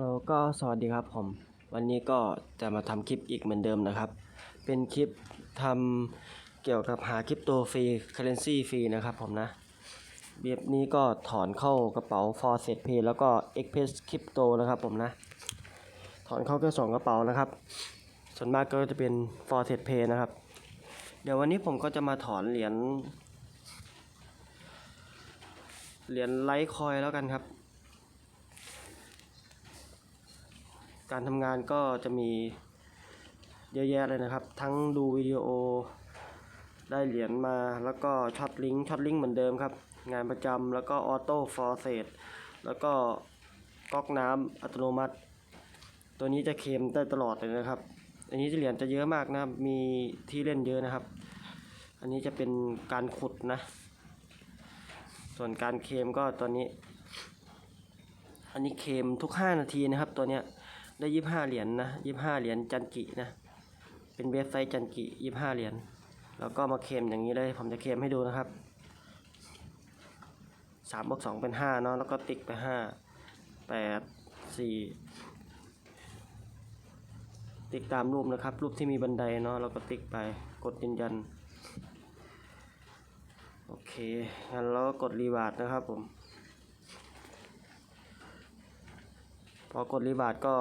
แล้วก็สวัสดีครับผม วันนี้ก็จะมาทำคลิปอีกเหมือนเดิมนะครับ เป็นคลิปทำเกี่ยวกับหาคริปโตฟรีเคอเรนซีฟรีนะครับผมนะเว็บนี้ก็ถอนเข้ากระเป๋า f o r s e t Pay แล้วก็ Express Crypto นะครับผมนะ ถอนเข้าแค่สองกระเป๋านะครับ ส่วนมากก็จะเป็น f o r s e t Pay นะครับ เดี๋ยววันนี้ผมก็จะมาถอนเหรียญเหรียญไลท์คอยแล้วกันครับ การทำงานก็จะมีเยอะแยะเลยนะครับ ทั้งดูวิดีโอได้เหรียญมาแล้วก็ช็อตลิงก์ช็อตลิงก์เหมือนเดิมครับ งานประจำแล้วก็ออโต้ฟอร์เซตแล้วก็ก๊อกน้ำอัตโนมัติ ตัวนี้จะเคลมได้ตลอดเลยนะครับ อันนี้เหรียญจะเยอะมากนะครับ มีที่เล่นเยอะนะครับ อันนี้จะเป็นการขุดนะ ส่วนการเคลมก็ตัวนี้ อันนี้เคลมทุก 5 นาทีนะครับตัวเนี้ย ได้ยี่ห้าเหรียญนะยี่ห้าเหรียญจันกินะ เป็นเว็บไซต์จันกิยี่ห้าเหรียญแล้วก็มาเคมอย่างนี้เลย ผมจะเคมให้ดูนะครับสามบวกสองเป็นห้าเนาะแล้วก็ติ๊กไปห้าแปดสี่ติ๊กตามรูปนะครับ รูปที่มีบันไดเนาะแล้วก็ติ๊กไปกดยืนยัน โอเคงั้นเราก็กดรีวาร์ดนะครับผม พอกดรีบาร์ดก็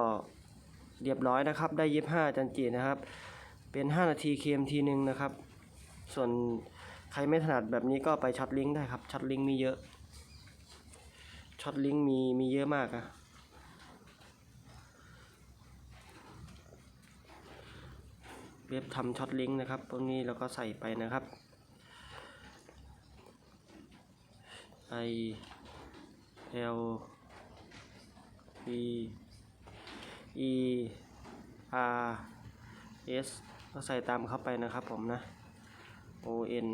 เรียบร้อยนะครับ ได้ยี่ห้าจันจีนะครับ เป็น 5 นาทีเคมทีหนึ่งนะครับ ส่วนใครไม่ถนัดแบบนี้ก็ไปช็อตลิงก์ได้ครับช็อตลิงก์มีเยอะช็อตลิงก์มีมีเยอะมากอะเว็บทำช็อตลิงก์นะครับ ตรงนี้เราก็ใส่ไปนะครับ i l B E R S ก็ใส่ตามเข้าไปนะครับผมนะ O N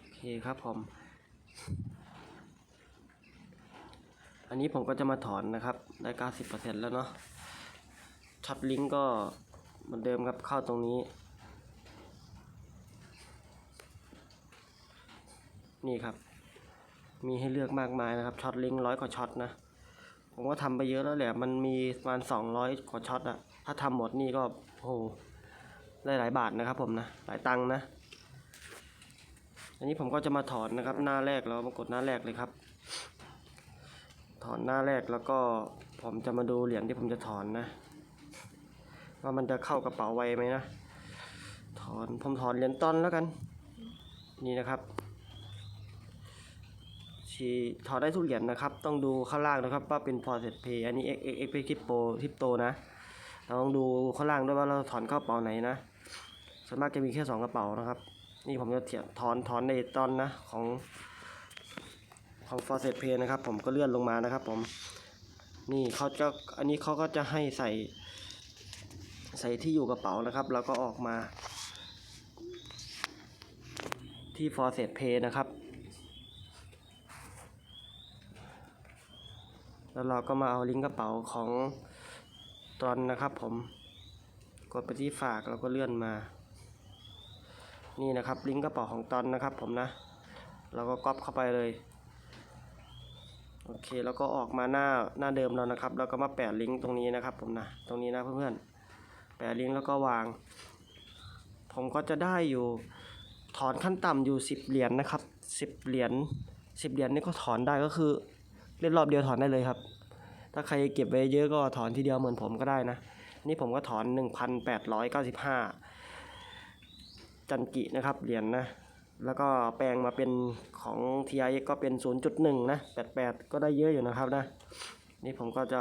โอเคครับผม อันนี้ผมก็จะมาถอนนะครับ ได้ 90%แล้วเนาะช็อตลิงก์ก็ เหมือนเดิมครับเข้าตรงนี้ นี่ครับ มีให้เลือกมากมายนะครับช็อตลิงร้อยกว่าช็อตนะ ผมก็ทำไปเยอะแล้วแหละ มันมีประมาณสองร้อยกว่าช็อตอะถ้าทำหมดนี่ก็โอ้โหได้หลายบาทนะครับผมนะ หลายตังค์นะ อันนี้ผมก็จะมาถอนนะครับ หน้าแรกเรามากดหน้าแรกเลยครับ ถอนหน้าแรกแล้วก็ผมจะมาดูเหรียญที่ผมจะถอนนะ ว่ามันจะเข้ากระเป๋าไวไหมนะ ถอนผมถอนเหรียญต้นแล้วกัน นี่นะครับชีถอนได้ทุกเหรียญนะครับ ต้องดูข้างล่างนะครับว่าเป็นพอเสร็จเพย์อันนี้ x x x เป็นคริปโปคริปโตนะ เราต้องดูข้างล่างด้วยว่าเราถอนเข้ากระเป๋าไหนนะส่วนมากจะมีแค่สองกระเป๋านะครับ นี่ผมจะเทียบถอนถอนในตอนนะของของ f o r s e t Pay นะครับ ผมก็เลื่อนลงมานะครับ ผม นี่เขาจะอันนี้เขาก็จะให้ใส่ ใส่ที่อยู่กระเป๋านะครับ แล้วก็ออกมาที่ f o r s e t Pay นะครับ แล้วเราก็มาเอาลิงก์กระเป๋าของตอนนะครับผม กดไปที่ฝากแล้วก็เลื่อนมา นี่นะครับลิงก์กระเป๋าของตอนนะครับผมนะ เราก็ก๊อปเข้าไปเลย โอเคแล้วก็ออกมาหน้าหน้าเดิมแล้วนะครับ แล้วก็มาแปะลิงก์ตรงนี้นะครับผมนะ ตรงนี้นะเพื่อนๆ แปะลิงก์แล้วก็วาง ผมก็จะได้อยู่ถอนขั้นต่ำอยู่สิบเหรียญนะครับสิบเหรียญสิบเหรียญนี่ก็ถอนได้ก็คือ เล่นรอบเดียวถอนได้เลยครับ ถ้าใครเก็บไว้เยอะก็ถอนทีเดียวเหมือนผมก็ได้นะ นี่ผมก็ถอนหนึ่งพันแปดร้อยเก้าสิบห้าจันกินะครับเหรียญนะแล้วก็แปลงมาเป็นของ TIX ก็เป็น 0.1 นะ 88 ก็ได้เยอะอยู่นะครับนะ นี่ผมก็จะ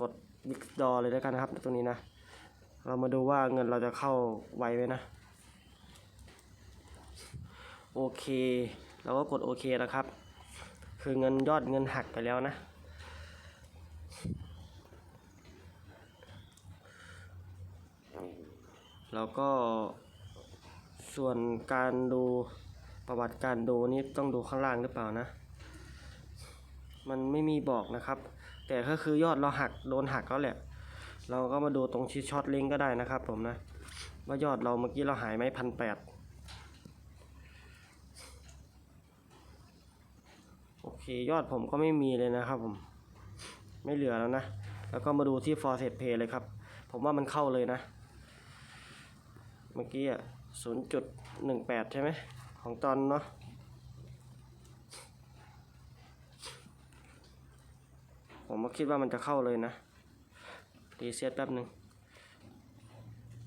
กด withdraw เลยแล้วกันนะครับ ตรงนี้นะ เรามาดูว่าเงินเราจะเข้าไวไหมนะ โอเค เราก็กดโอเคนะครับ คือเงินยอดเงินหักไปแล้วนะ แล้วก็ส่วนการดูประวัติการดูนี่ต้องดูข้างล่างหรือเปล่านะ มันไม่มีบอกนะครับ แต่ก็คือยอดเราหักโดนหักแล้วแหละ เราก็มาดูตรงที่ช็อตลิงก็ได้นะครับผมนะ ว่ายอดเราเมื่อกี้เราหายไหมพันแปดโอเค ยอดผมก็ไม่มีเลยนะครับผม ไม่เหลือแล้วนะ แล้วก็มาดูที่ for set pay เลยครับ ผมว่ามันเข้าเลยนะ เมื่อกี้อะศูนย์จุดหนึ่งแปดใช่ไหม ของตอนเนาะผมก็คิดว่ามันจะเข้าเลยนะ รีเซ็ตแป๊บหนึ่ง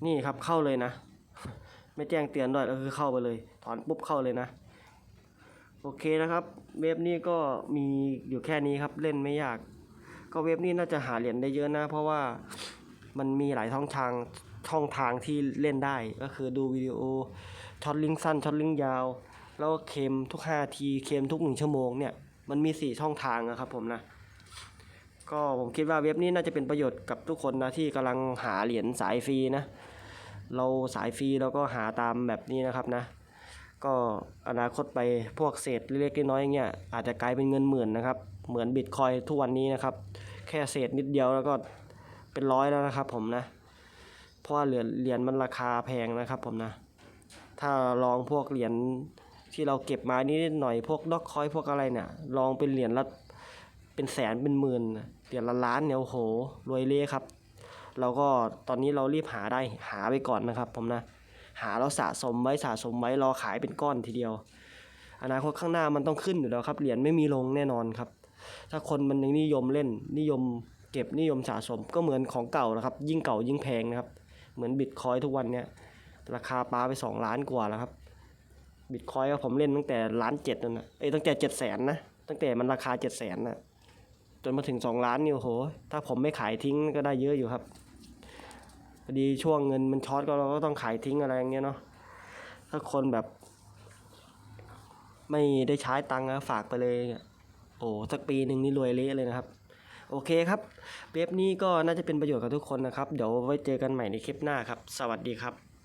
นี่ครับเข้าเลยนะ ไม่แจ้งเตือนด้วยก็คือเข้าไปเลย ถอนปุ๊บเข้าเลยนะ โอเคนะครับ เว็บนี้ก็มีอยู่แค่นี้ครับเล่นไม่ยาก ก็เว็บนี้น่าจะหาเหรียญได้เยอะนะ เพราะว่ามันมีหลายช่องทางช่องทางที่เล่นได้ก็คือดูวิดีโอช็อตลิงก์สั้นช็อตลิงก์ยาว แล้วก็เคมทุก5ทีเคมทุก 1 ชั่วโมงเนี่ยมันมี 4 ช่องทางนะครับผมนะ ก็ผมคิดว่าเว็บนี้น่าจะเป็นประโยชน์กับทุกคนนะที่กำลังหาเหรียญสายฟรีนะ เราสายฟรีเราก็หาตามแบบนี้นะครับนะ ก็อนาคตไปพวกเศษเล็กๆน้อยๆอย่างเงี้ยอาจจะกลายเป็นเงินหมื่นนะครับ เหมือนบิตคอยทุกวันนี้นะครับ แค่เศษนิดเดียวแล้วก็เป็นร้อยแล้วนะครับผมนะ เพราะว่าเหรียญเหรียญมันราคาแพงนะครับผมนะ ถ้าลองพวกเหรียญที่เราเก็บมานิดหน่อยพวกดอกคอยพวกอะไรเนี่ยลองเป็นเหรียญละ เป็นแสนเป็นหมื่นเหรียญละล้านเนี่ยโอ้โหรวยเละครับ เราก็ตอนนี้เรารีบหาได้หาไปก่อนนะครับ ผมนะ หาแล้วสะสมไว้สะสมไว้รอขายเป็นก้อนทีเดียว อนาคตข้างหน้ามันต้องขึ้นอยู่แล้วครับเหรียญไม่มีลงแน่นอนครับ ถ้าคนมันยังนิยมเล่นนิยมเก็บนิยมสะสมก็เหมือนของเก่านะครับ ยิ่งเก่ายิ่งแพงนะครับ เหมือนบิตคอยทุกวันเนี้ยราคาปลาไปสองล้านกว่าแล้วครับบิตคอยผมเล่นตั้งแต่ล้านเจ็ดนั่นนะเอ้ยตั้งแต่เจ็ดแสนนะตั้งแต่มันราคาเจ็ดแสนนะ จนมาถึงสองล้านนี่โอ้โห ถ้าผมไม่ขายทิ้งก็ได้เยอะอยู่ครับพอดีช่วงเงินมันช็อตก็เราก็ต้องขายทิ้งอะไรอย่างเงี้ยเนาะถ้าคนแบบ ไม่ได้ใช้ตังค์ฝากไปเลยเนี่ยโอ้สักปีหนึ่งนี่รวยเละเลยนะครับโอเคครับเว็บนี้ก็น่าจะเป็นประโยชน์กับทุกคนนะครับ เดี๋ยวไว้เจอกันใหม่ในคลิปหน้าครับ สวัสดีครับ